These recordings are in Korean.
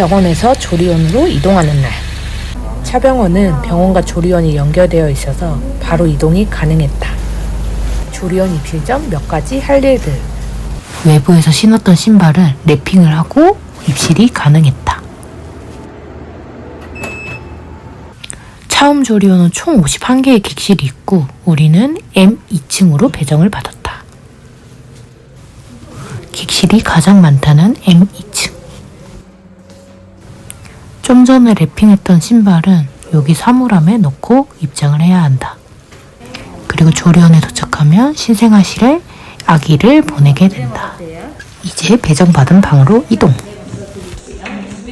병원에서 조리원으로 이동하는 날. 차병원은 병원과 조리원이 연결되어 있어서 바로 이동이 가능했다. 조리원 입실 전몇 가지 할 일들. 외부에서 신었던 신발은 랩핑을 하고 입실이 가능했다. 차음 조리원은 총 51개의 객실이 있고 우리는 M2층으로 배정을 받았다. 객실이 가장 많다는 M2층. 좀 전에 랩핑했던 신발은 여기 사물함에 넣고 입장을 해야 한다. 그리고 조리원에 도착하면 신생아실에 아기를 보내게 된다. 이제 배정받은 방으로 이동.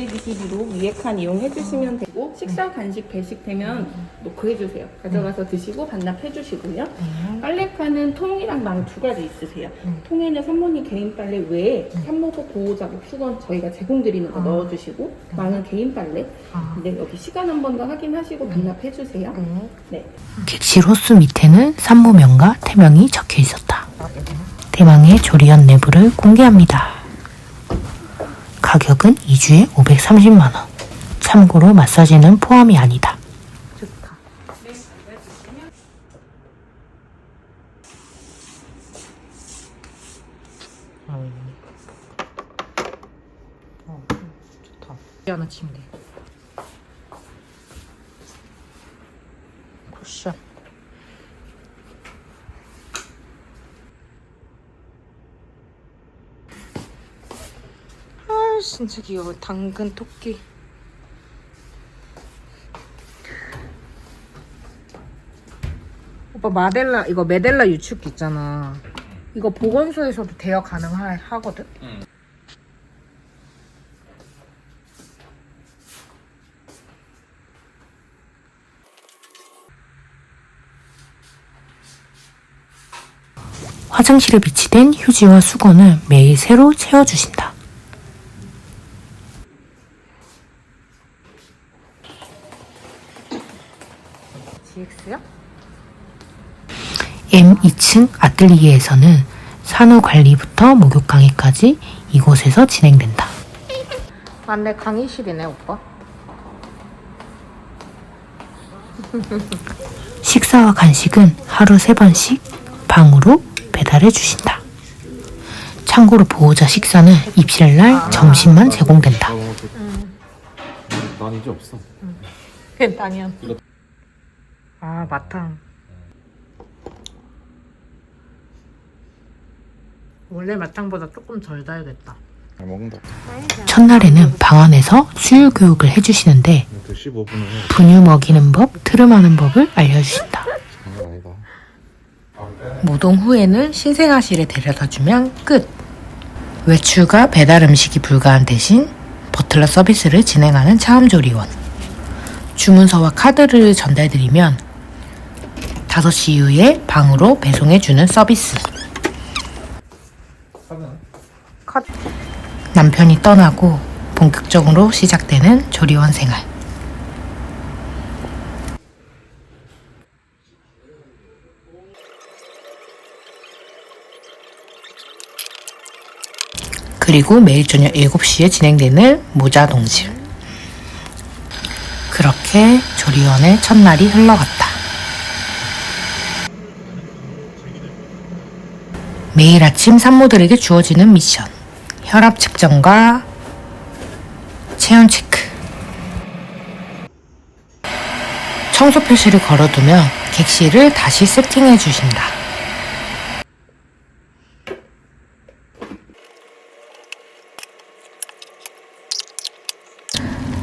222로 위에 칸 이용해 주시면 되고 식사, 간식, 배식 되면 노크해 주세요. 가져가서 드시고 반납해 주시고요. 빨래 칸은 통이랑 망 두 가지 있으세요. 통에는 산모님 개인 빨래 외에 산모복 보호자복 수건 저희가 제공드리는 거 넣어 주시고 망은 개인 빨래. 근데 여기 시간 한 번 더 확인하시고 반납해 주세요. 네. 객실 호수 밑에는 산모명과 태명이 적혀 있었다. 대망의 조리원 내부를 공개합니다. 가격은 2주에 530만원. 참고로 마사지는 포함이 아니다. 하나 침대. 쿠션. 진짜 귀여워 당근 토끼. 오빠 마델라 이거 메델라 유축기 있잖아. 이거 보건소에서도 대여 가능하거든? 화장실에 비치된 휴지와 수건을 매일 새로 채워주신다. GX요? M2층 아틀리에에서는 산후 관리부터 목욕 강의까지 이곳에서 진행된다. 안내 강의실이네 오빠. 식사와 간식은 하루 세 번씩 방으로 배달해 주신다. 참고로 보호자 식사는 입실 날 점심만 제공된다. 난 이제 없어. 당연. 아 마탕. 원래 마탕보다 조금 덜 달겠다. 잘 먹는다. 첫날에는 방 안에서 수유 교육을 해주시는데 그 15분은 분유 먹이는 법, 트름하는 법을 알려주신다. 장난 아니다. 모동 후에는 신생아실에 데려다주면 끝. 외출과 배달 음식이 불가한 대신 버틀러 서비스를 진행하는 차음조리원. 주문서와 카드를 전달드리면 5시 이후에 방으로 배송해주는 서비스. 컷. 남편이 떠나고 본격적으로 시작되는 조리원 생활. 그리고 매일 저녁 7시에 진행되는 모자 동실. 그렇게 조리원의 첫날이 흘러갔다. 매일 아침 산모들에게 주어지는 미션. 혈압 측정과 체온 체크. 청소 표시를 걸어두면 객실을 다시 세팅해 주신다.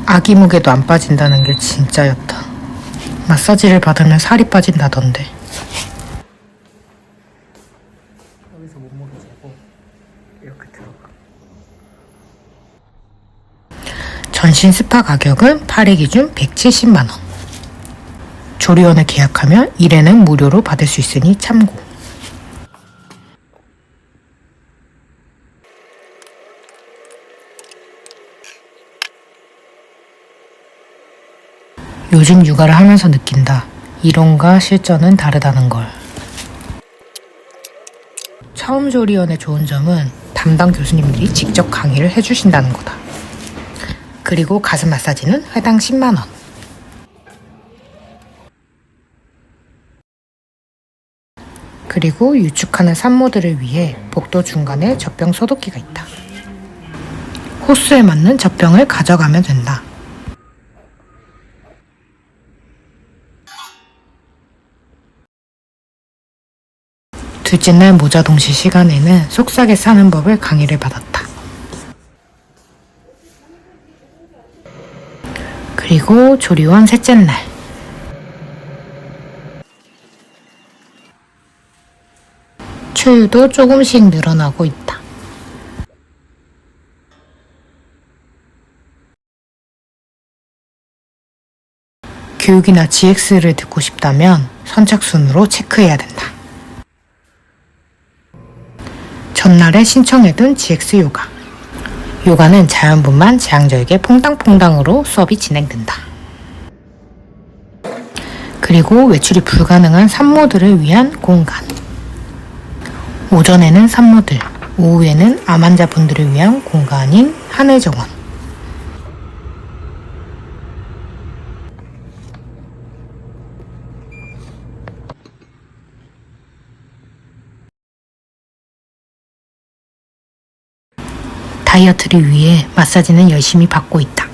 아기 무게도 안 빠진다는 게 진짜였다. 마사지를 받으면 살이 빠진다던데. 여기서 몸무게 재고 이렇게 들어가. 전신 스파 가격은 8회 기준 170만 원. 조리원을 계약하면 1회는 무료로 받을 수 있으니 참고. 요즘 육아를 하면서 느낀다. 이론과 실전은 다르다는 걸. 처음 조리원의 좋은 점은 담당 교수님들이 직접 강의를 해주신다는 거다. 그리고 가슴 마사지는 회당 10만원. 그리고 유축하는 산모들을 위해 복도 중간에 젖병 소독기가 있다. 호수에 맞는 젖병을 가져가면 된다. 둘째 날 모자 동시 시간에는 속삭여 사는 법을 강의를 받았다. 그리고 조리원 셋째 날. 추유도 조금씩 늘어나고 있다. 교육이나 GX를 듣고 싶다면 선착순으로 체크해야 된다. 전날에 신청해둔 GX 요가. 요가는 자연분만 재앙절개 퐁당퐁당으로 수업이 진행된다. 그리고 외출이 불가능한 산모들을 위한 공간. 오전에는 산모들, 오후에는 암 환자분들을 위한 공간인 하늘정원. 다이어트를 위해 마사지는 열심히 받고 있다.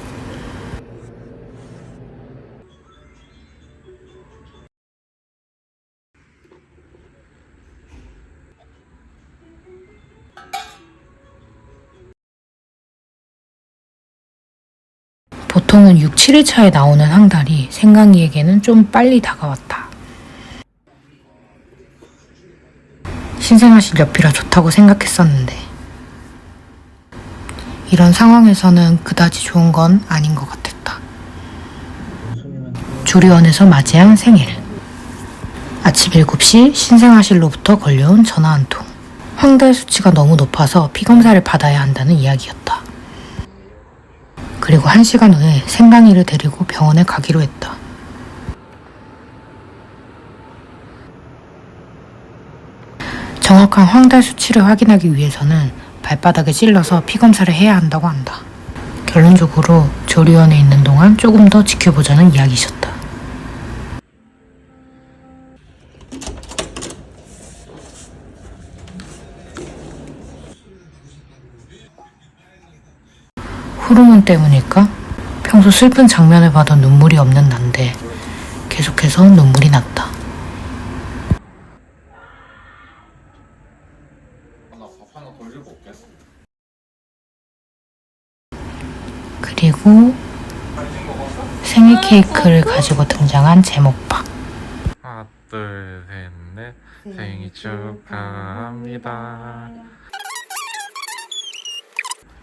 보통은 6, 7일 차에 나오는 항달이 생강이에게는 좀 빨리 다가왔다. 신생아실 옆이라 좋다고 생각했었는데 이런 상황에서는 그다지 좋은 건 아닌 것 같았다. 조리원에서 맞이한 생일. 아침 7시 신생아실로부터 걸려온 전화 한 통. 황달 수치가 너무 높아서 피검사를 받아야 한다는 이야기였다. 그리고 한 시간 후에 생강이를 데리고 병원에 가기로 했다. 정확한 황달 수치를 확인하기 위해서는 발바닥에 찔러서 피 검사를 해야 한다고 한다. 결론적으로 조리원에 있는 동안 조금 더 지켜보자는 이야기셨다. 호르몬 때문일까? 평소 슬픈 장면을 봐도 눈물이 없는 난데 계속해서 눈물이 났다. 나밥 하나 돌리고 올게. 그리고 생일 케이크를 가지고 등장한 제목박. 하나, 둘, 셋, 넷. 생일 축하합니다.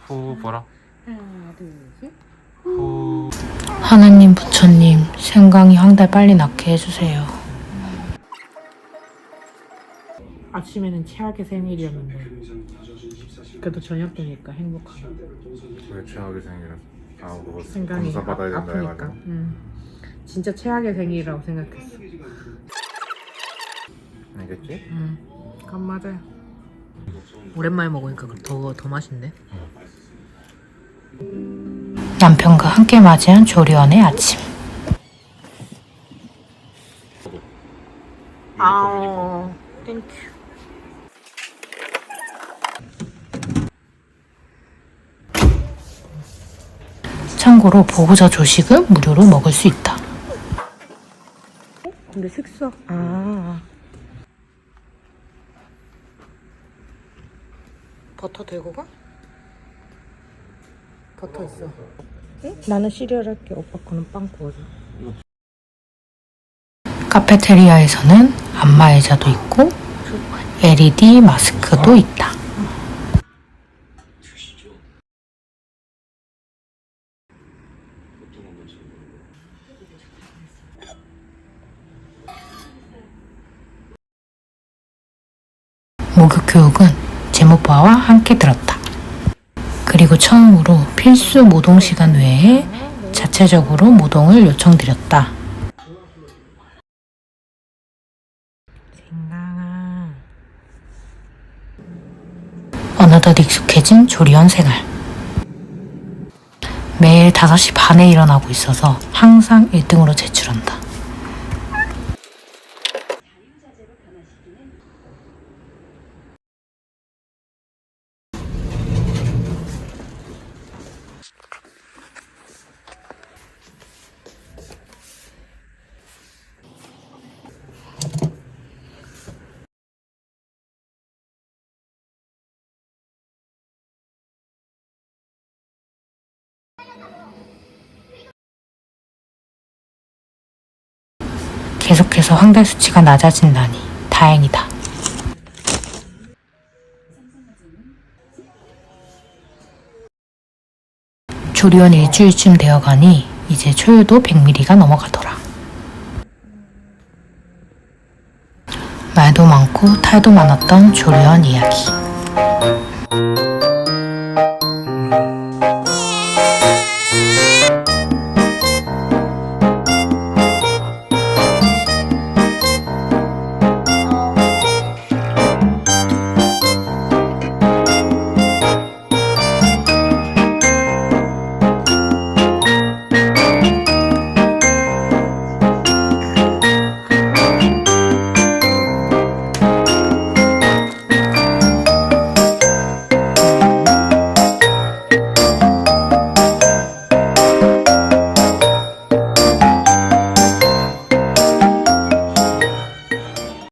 후 보라. 하나, 둘, 셋. 후. 하나님, 부처님, 생강이 황달 빨리 낳게 해주세요. 아침에는 최악의 생일이었는데 그래도 저녁 되니까 행복하다. 왜 최악의 생일은? 아 그거 생강이 검사 받아야 된다 아프니까. 해가지고. 음. 진짜 최악의 생일이라고 생각했어. 알겠지? 음, 간 맞아요. 오랜만에 먹으니까 더, 더 맛있네. 남편과 함께 맞이한 조리원의 아침. 아우, 땡큐. 참고로 보호자 조식은 무료로 먹을 수 있다. 근데 식사, 아. 버터 들고 가? 버터 있어. 나는 시리얼 할게. 오빠 거는 빵 구워줘. 카페테리아에서는 안마의자도 있고 LED 마스크도 있다. 목욕 교육은 제모파와 함께 들었다. 그리고 처음으로 필수 모동 시간 외에 자체적으로 모동을 요청드렸다. 어느덧 익숙해진 조리원 생활. 매일 5시 반에 일어나고 있어서 항상 1등으로 제출한다. 계속해서 황달 수치가 낮아진다니 다행이다. 조리원 일주일쯤 되어가니 이제 초유도 100ml가 넘어가더라. 말도 많고 탈도 많았던 조리원 이야기.